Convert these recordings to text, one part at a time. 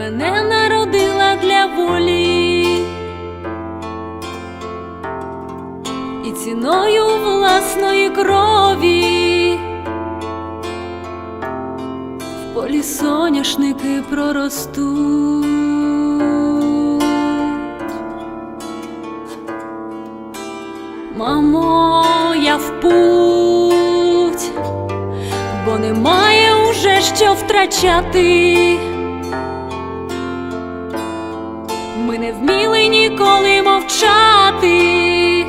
Мене народила для волі і ціною власної крові в полі соняшники проростуть. Мамо, я в путь, бо немає уже що втрачати. Ми не вміли ніколи мовчати,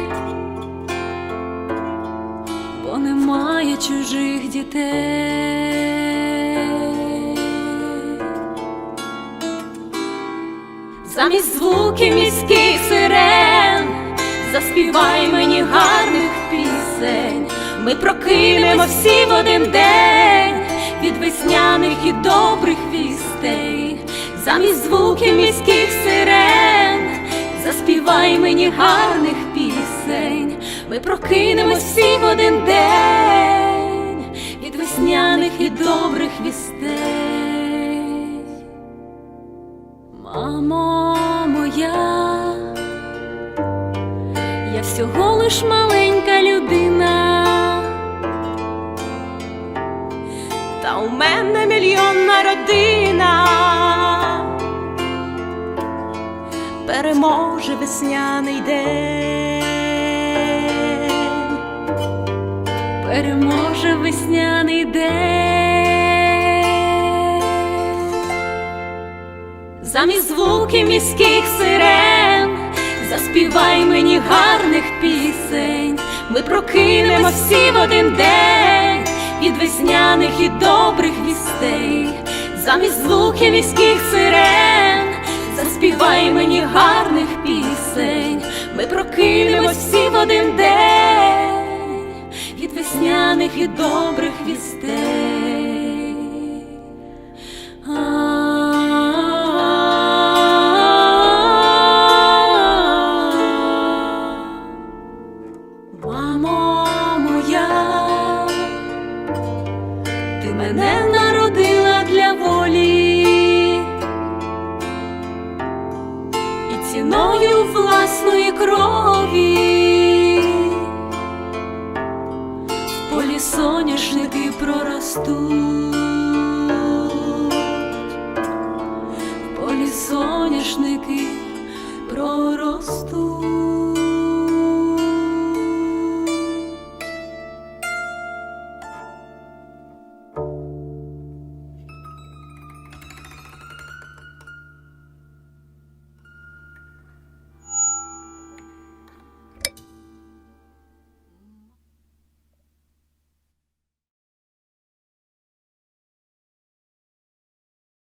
бо немає чужих дітей. Замість звуків міських сирен, заспівай мені гарних пісень. Ми прокинемо всі в один день від весняних і добрих вістей. Замість звуків міських сирен, заспівай мені гарних пісень. Ми прокинемо всі в один день від весняних і добрих вістей. Мамо моя, я всього лиш маленька людина, та у мене мільйонна родина. Переможе весняний день, переможе весняний день. Замість звуків міських сирен, заспівай мені гарних пісень. Ми прокинемо всі в один день від весняних і добрих вістей. Замість звуків міських сирен, заспівай мені гарних пісень. Ми прокинемо всі в один день від весняних і добрих вістей. Мамо моя, ти мене народила ціною власної крові в полі соняшники проростуть, в полі соняшники проростуть.